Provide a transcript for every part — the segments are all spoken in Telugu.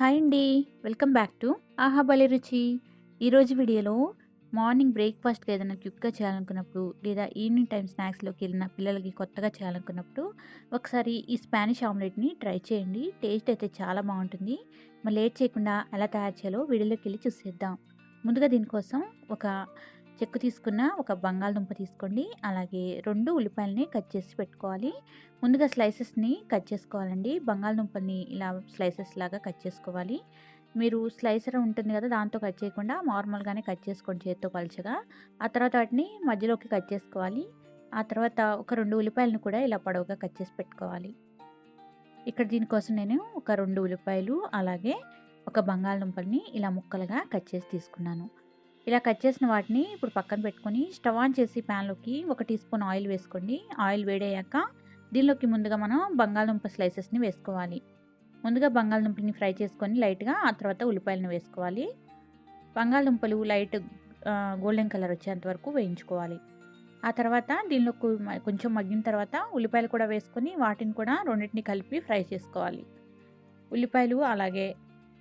హాయ్ అండి. వెల్కమ్ బ్యాక్ టు ఆహా బలి రుచి. ఈరోజు వీడియోలో మార్నింగ్ బ్రేక్ఫాస్ట్కి ఏదైనా క్విక్గా చేయాలనుకున్నప్పుడు లేదా ఈవినింగ్ టైం స్నాక్స్లోకి వెళ్ళిన పిల్లలకి కొత్తగా చేయాలనుకున్నప్పుడు ఒకసారి ఈ స్పానిష్ ఆమ్లెట్ని ట్రై చేయండి. టేస్ట్ అయితే చాలా బాగుంటుంది. మరి లేట్ చేయకుండా ఎలా తయారు చేయాలో వీడియోలోకి వెళ్ళి చూసేద్దాం. ముందుగా దీనికోసం ఒక చెక్కు తీసుకున్న ఒక బంగాళదుంప తీసుకోండి. అలాగే రెండు ఉల్లిపాయలని కట్ చేసి పెట్టుకోవాలి. ముందుగా స్లైసెస్ని కట్ చేసుకోవాలండి. బంగాళదుంపని ఇలా స్లైసెస్ లాగా కట్ చేసుకోవాలి. మీరు స్లైసర్ ఉంటుంది కదా దాంతో కట్ చేయకుండా నార్మల్గానే కట్ చేసుకోండి చేత్తో పలుచగా. ఆ తర్వాత వాటిని మధ్యలోకి కట్ చేసుకోవాలి. ఆ తర్వాత ఒక రెండు ఉల్లిపాయలను కూడా ఇలా పొడవుగా కట్ చేసి పెట్టుకోవాలి. ఇక్కడ దీనికోసం నేను ఒక రెండు ఉల్లిపాయలు అలాగే ఒక బంగాళదుంపల్ని ఇలా ముక్కలుగా కట్ చేసి తీసుకున్నాను. ఇలా కట్ చేసిన వాటిని ఇప్పుడు పక్కన పెట్టుకొని స్టవ్ ఆన్ చేసి ప్యాన్లోకి ఒక టీ స్పూన్ ఆయిల్ వేసుకోండి. ఆయిల్ వేడయ్యాక దీనిలోకి ముందుగా మనం బంగాళదుంప స్లైసెస్ని వేసుకోవాలి. ముందుగా బంగాళదుంపని ఫ్రై చేసుకొని లైట్గా ఆ తర్వాత ఉల్లిపాయలను వేసుకోవాలి. బంగాళదుంపలు లైట్ గోల్డెన్ కలర్ వచ్చేంత వరకు వేయించుకోవాలి. ఆ తర్వాత దీనిలో కొంచెం మగ్గిన తర్వాత ఉల్లిపాయలు కూడా వేసుకొని వాటిని కూడా రెండింటిని కలిపి ఫ్రై చేసుకోవాలి. ఉల్లిపాయలు అలాగే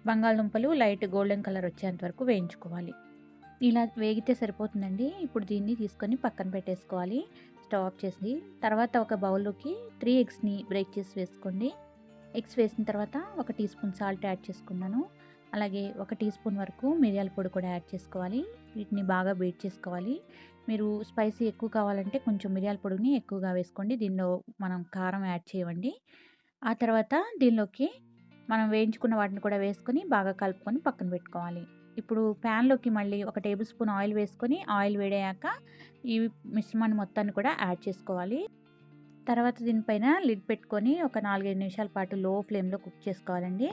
బంగాళదుంపలు లైట్ గోల్డెన్ కలర్ వచ్చేంత వరకు వేయించుకోవాలి. ఇలా వేగితే సరిపోతుందండి. ఇప్పుడు దీన్ని తీసుకొని పక్కన పెట్టేసుకోవాలి. స్టవ్ ఆఫ్ చేసి తర్వాత ఒక బౌల్లోకి త్రీ ఎగ్స్ని బ్రేక్ చేసి వేసుకోండి. ఎగ్స్ వేసిన తర్వాత ఒక టీ స్పూన్ సాల్ట్ యాడ్ చేసుకున్నాను. అలాగే ఒక టీ స్పూన్ వరకు మిరియాల పొడి కూడా యాడ్ చేసుకోవాలి. వీటిని బాగా బీట్ చేసుకోవాలి. మీరు స్పైసీ ఎక్కువ కావాలంటే కొంచెం మిరియాల పొడిని ఎక్కువగా వేసుకోండి. దీనిలో మనం కారం యాడ్ చేయండి ఆ తర్వాత దీనిలోకి మనం వేయించుకున్న వాటిని కూడా వేసుకొని బాగా కలుపుకొని పక్కన పెట్టుకోవాలి. ఇప్పుడు ప్యాన్లోకి మళ్ళీ ఒక టేబుల్ స్పూన్ ఆయిల్ వేసుకొని ఆయిల్ వేడయ్యాక ఈ మిశ్రమాన్ని మొత్తాన్ని కూడా యాడ్ చేసుకోవాలి. తర్వాత దీనిపైన లిడ్ పెట్టుకొని ఒక నాలుగైదు నిమిషాల పాటు లో ఫ్లేమ్లో కుక్ చేసుకోవాలండి.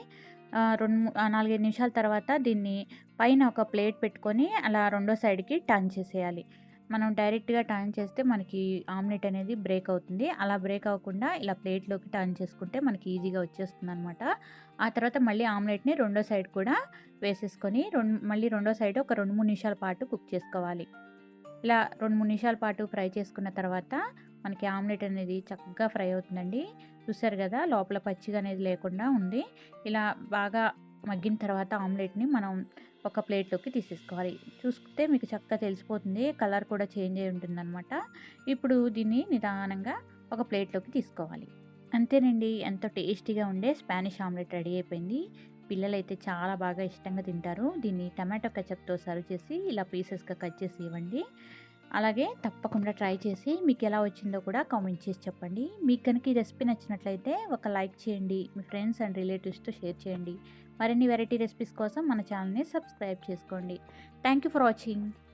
రెండు నాలుగైదు నిమిషాల తర్వాత దీన్ని పైన ఒక ప్లేట్ పెట్టుకొని అలా రెండో సైడ్కి టర్న్ చేసేయాలి. మనం డైరెక్ట్గా టర్న్ చేస్తే మనకి ఆమ్లెట్ అనేది బ్రేక్ అవుతుంది. అలా బ్రేక్ అవ్వకుండా ఇలా ప్లేట్లోకి టర్న్ చేసుకుంటే మనకి ఈజీగా వచ్చేస్తుంది అనమాట ఆ తర్వాత మళ్ళీ ఆమ్లెట్ని రెండో సైడ్ కూడా వేసేసుకొని రెండు మళ్ళీ రెండో సైడ్ ఒక రెండు మూడు నిమిషాల పాటు కుక్ చేసుకోవాలి. ఇలా రెండు మూడు నిమిషాల పాటు ఫ్రై చేసుకున్న తర్వాత మనకి ఆమ్లెట్ అనేది చక్కగా ఫ్రై అవుతుందండి. చూసారు కదా లోపల పచ్చిగా అనేది లేకుండా ఉంది. ఇలా బాగా మగ్గిన తర్వాత ఆమ్లెట్ని మనం ఒక ప్లేట్లోకి తీసేసుకోవాలి. చూసుకుంటే మీకు చక్కగా తెలిసిపోతుంది కలర్ కూడా చేంజ్ అయి ఉంటుందన్నమాట. ఇప్పుడు దీన్ని నిదానంగా ఒక ప్లేట్లోకి తీసుకోవాలి. అంతేనండి ఎంతో టేస్టీగా ఉండే స్పానిష్ ఆమ్లెట్ రెడీ అయిపోయింది. పిల్లలైతే చాలా బాగా ఇష్టంగా తింటారు. దీన్ని టమాటో కచప్తో సర్వ్ చేసి ఇలా పీసెస్గా కట్ చేసి ఇవ్వండి. అలాగే తప్పకుండా ట్రై చేసి మీకు ఎలా వచ్చిందో కూడా కామెంట్ చేసి చెప్పండి. మీకు కనుక ఈ రెసిపీ నచ్చినట్లయితే ఒక లైక్ చేయండి మీ ఫ్రెండ్స్ అండ్ రిలేటివ్స్తో షేర్ చేయండి. మరిన్ని వెరైటీ రెసిపీస్ కోసం మన ఛానల్ని సబ్స్క్రైబ్ చేసుకోండి. Thank you for watching.